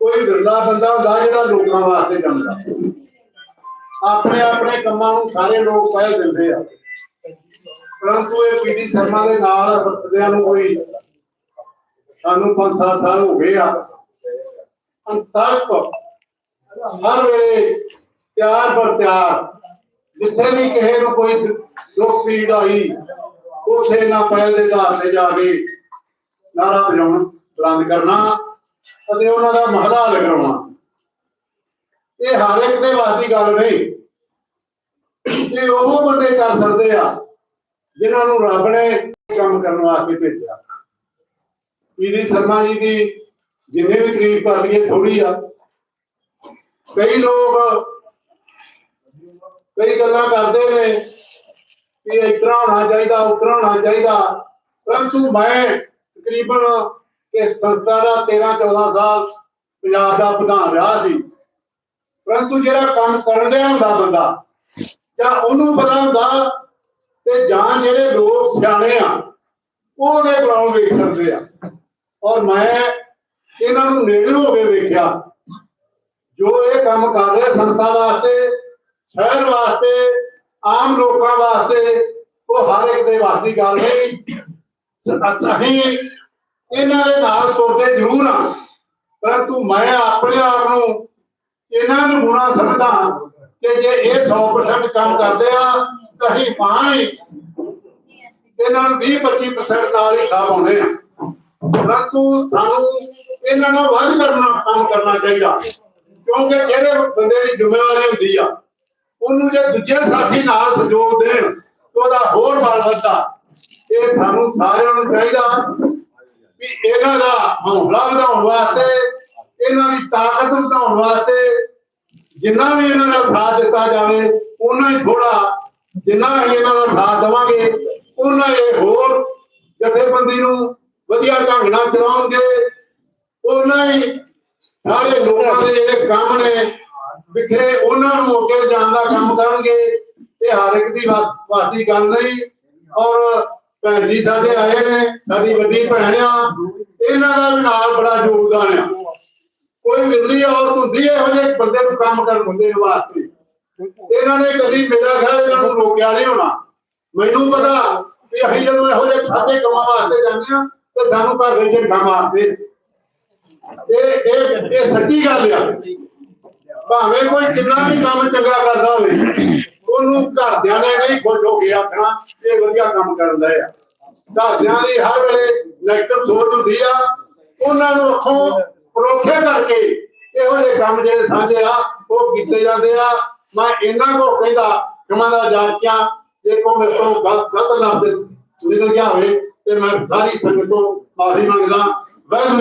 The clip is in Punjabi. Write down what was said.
ਕੋਈ ਵਿਰਲਾ ਬੰਦਾ ਹੁੰਦਾ ਜਿਹੜਾ ਲੋਕਾਂ ਵਾਸਤੇ ਜਾਂਦਾ ਆਪਣੇ ਆਪਣੇ ਕੰਮਾਂ ਨੂੰ ਸਾਰੇ ਲੋਕ ਪਹਿਲ ਦਿੰਦੇ ਆ। ਪਰੰਤੂ ਇਹ ਪੀਡੀ ਸ਼ਰਮਾ ਦੇ ਨਾਲ ਵਰਤਦਿਆਂ ਨੂੰ ਕੋਈ ਸਾਨੂੰ ਪੰਜ ਸੱਤ ਸਾਲ ਹੋ ਗਏ ਆ। ਅੰਤਕ ਹਰ ਵੇਲੇ ਪਿਆਰ ਪਰ ਪਿਆਰ ਜਿੱਥੇ ਵੀ ਕਿਸੇ ਨੂੰ ਕੋਈ ਦੁੱਖ ਪੀੜ ਆਈ, ਉਥੇ ਨਾ ਪਹਿਲ ਦੇ ਆਧਾਰ ਤੇ ਜਾ ਕੇ ਨਾਰਾ ਵਜਾਉਣ ਬੰਦ ਕਰਨਾ। ਅਤੇ ਉਹਨਾਂ ਦਾ ਮਹਲਾ ਲਗਾਉਣਾ। ਇਹ ਹਰ ਇੱਕ ਦੇ ਵਾਸ ਦੀ ਗੱਲ ਨਹੀਂ। ਇਹ ਉਹ ਬੰਦੇ ਕਰ ਸਕਦੇ ਆ, ਜਿਨ੍ਹਾਂ ਨੂੰ ਰੱਬ ਨੇ ਕੰਮ ਕਰਨ ਵਾਸਤੇ ਭੇਜਿਆ। ਪੀਰੀ ਸ਼ਰਮਾ ਜੀ ਦੀ ਜਿੰਨੇ ਵੀ ਗ਼ਰੀਬ ਕਰ ਲਈਏ ਥੋੜੀ ਆ। ਕਈ ਲੋਕ ਕਈ ਗੱਲਾਂ ਕਰਦੇ ਨੇ ਕਿ ਇਸ ਹੋਣਾ ਚਾਹੀਦਾ, ਉਸ ਹੋਣਾ ਚਾਹੀਦਾ। ਪਰੰਤੂ ਮੈਂ ਤਕਰੀਬਨ ਇਸ ਸੰਸਥਾ ਦਾ 13 14 ਸਾਲ ਪੰਜਾਬ ਦਾ ਪ੍ਰਧਾਨ ਰਿਹਾ ਸੀ। ਪਰੰਤੂ ਜਿਹੜਾ ਕੰਮ ਕਰਨ ਰਿਹਾ ਹੁੰਦਾ ਬੰਦਾ, ਜਾਂ ਉਹਨੂੰ ਪਤਾ ਹੁੰਦਾ ਤੇ ਜਾਂ ਜਿਹੜੇ ਲੋਕ ਸਿਆਣੇ ਆ, ਉਹਦੇ ਗਰਾਊਂਡ ਵੇਖ ਸਕਦੇ ਆ। ਔਰ ਮੈਂ ਇਹਨਾਂ ਨੂੰ ਨੇੜੇ ਹੋ ਕੇ ਵੇਖਿਆ। ਜੋ ਇਹ ਕੰਮ ਕਰ ਰਹੇ ਸੰਸਥਾ ਵਾਸਤੇ, ਸ਼ਹਿਰ ਵਾਸਤੇ, ਆਮ ਲੋਕਾਂ ਵਾਸਤੇ, ਉਹ ਹਰ ਇੱਕ ਦੇ ਵਾਸਤੇ ਗੱਲ ਨਹੀਂ ਸ- ਇਹਨਾਂ ਦੇ ਨਾਲ ਤੁਰਦੇ ਜ਼ਰੂਰ ਆ। ਪਰੰਤੂ ਮੈਂ ਆਪਣੇ ਆਪ ਨੂੰ ਇਹਨਾਂ ਨੂੰ ਗੁਣਾ ਸਮਝਦਾ ਕਿ ਜੇ ਇਹ 100% ਕੰਮ ਕਰਦੇ ਆ, ਤਾਂ ਅਸੀਂ ਤਾਂ ਇਹਨਾਂ ਨੂੰ 20 25% ਨਾਲ ਹੀ ਸਾਹ ਆਉਂਦੇ ਆ। ਪਰੰਤੂ ਸਾਨੂੰ ਇਹਨਾਂ ਨਾਲ ਵੱਧ ਕਰਨਾ, ਕੰਮ ਕਰਨਾ ਚਾਹੀਦਾ। ਕਿਉਂਕਿ ਜਿਹੜੇ ਬੰਦੇ ਦੀ ਜ਼ਿੰਮੇਵਾਰੀ ਹੁੰਦੀ ਆ, ਉਹਨੂੰ ਜੇ ਦੂਜੇ ਸਾਥੀ ਨਾਲ ਸਹਿਯੋਗ ਦੇਣ, ਤਾਂ ਉਹਦਾ ਹੋਰ ਬਲ ਵੱਧਦਾ। ਇਹ ਸਾਨੂੰ ਸਾਰਿਆਂ ਨੂੰ ਚਾਹੀਦਾ। ਵੀ ਇਹਨਾਂ ਦਾ ਹੌਸਲਾ ਵਧਾਉਣ ਵਾਸਤੇ, ਇਹਨਾਂ ਦੀ ਤਾਕਤ ਵਧਾਉਣ ਵਾਸਤੇ ਜਿੰਨਾ ਵੀ ਇਹਨਾਂ ਦਾ ਸਾਥ ਦਿੱਤਾ ਜਾਵੇ ਉਹਨਾਂ ਹੀ ਥੋੜਾ ਜਿੰਨਾ ਹੀ ਇਹਨਾਂ ਦਾ ਸਾਥ ਦੇਵਾਂਗੇ ਉਹਨਾਂ ਇਹ ਹੋਰ ਜਥੇਬੰਦੀ ਨੂੰ ਵਧੀਆ ਢੰਗ ਨਾਲ ਚਲਾਉਣਗੇ। ਉਹਨਾਂ ਹੀ ਸਾਰੇ ਲੋਕਾਂ ਦੇ ਜਿਹੜੇ ਕੰਮ ਨੇ ਵਿਖਰੇ ਉਹਨਾਂ ਨੂੰ ਅੱਗੇ ਜਾਣ ਦਾ ਕੰਮ ਕਰਨਗੇ, ਇਹ ਹਰ ਇੱਕ ਦੀ ਵਾਸ- ਵਾਸਤੀ ਗੱਲ ਨਹੀਂ। ਔਰ ਭੈਣ ਜੀ ਸਾਡੇ ਆਏ ਨੇ, ਸਾਡੀ ਵੱਡੀ ਭੈਣ ਆ। ਇਹਨਾਂ ਦਾ ਵੀ ਨਾਲ ਬੜਾ ਯੋਗਦਾਨ ਆ। ਕੋਈ ਮਿਲਦੀ ਔਰਤ ਹੁੰਦੀ ਹੈ, ਇਹੋ ਜਿਹੇ ਬੰਦੇ ਨੂੰ ਕੰਮ ਕਰਨ ਬੰਦੇ ਨੂੰ ਵਾਸਤੇ। ਇਹਨਾਂ ਨੇ ਕਦੀ ਮੇਰਾ ਖਿਆਲ ਇਹਨਾਂ ਨੂੰ ਰੋਕਿਆ ਨਹੀਂ ਹੋਣਾ। ਮੈਨੂੰ ਪਤਾ ਵੀ ਅਸੀਂ ਜਦੋਂ ਇਹੋ ਜਿਹੇ ਖਾਤੇ ਕੰਮਾਂ ਵਾਸਤੇ ਜਾਂਦੇ ਆ ਤੇ ਸਾਨੂੰ ਘਰ ਦੇ ਝੰਡਾ ਮਾਰਦੇ। ਇਹ ਇਹ ਇਹ ਸੱਚੀ ਗੱਲ ਆ। ਭਾਵੇਂ ਕੋਈ ਕਿੰਨਾ ਵੀ ਕੰਮ ਚੰਗਾ ਕਰਦਾ ਘਰਦਿਆਂ ਨੇ ਨਹੀਂ ਖੁਸ਼ ਹੋ ਕੇ ਆਖਣਾ, ਇਹ ਵਧੀਆ ਕੰਮ ਕਰਨ ਦਾ ਆ। ਘਰਦਿਆਂ ਦੀ ਹਰ ਵੇਲੇ ਨੈਗੇਟਿਵ ਸੋਚ ਹੁੰਦੀ ਆ, ਉਹਨਾਂ ਨੂੰ ਅੱਖੋਂ ਪਰੋਖੇ ਕਰਕੇ ਇਹੋ ਜਿਹੇ ਕੰਮ ਜਿਹੜੇ ਸਾਂਝੇ ਆ, ਉਹ ਕੀਤੇ ਜਾਂਦੇ ਆ। ਮੈਂ ਇਹਨਾਂ ਕੋ ਕਹਿੰਦਾ ਕਮਾਂ ਦਾ ਜਾਚਿਆ ਜੇ ਕੋ ਮੇਰੇ ਤੋਂ ਗਲਤ ਗਲਤ ਲਫ਼ਜ਼ ਨਿਕਲ ਗਿਆ ਹੋਵੇ, ਤੇ ਮੈਂ ਸਾਰੀ ਸੰਗਤ ਤੋਂ ਮਾਫੀ ਮੰਗਦਾ। ਵਾਹਿਗੁਰੂ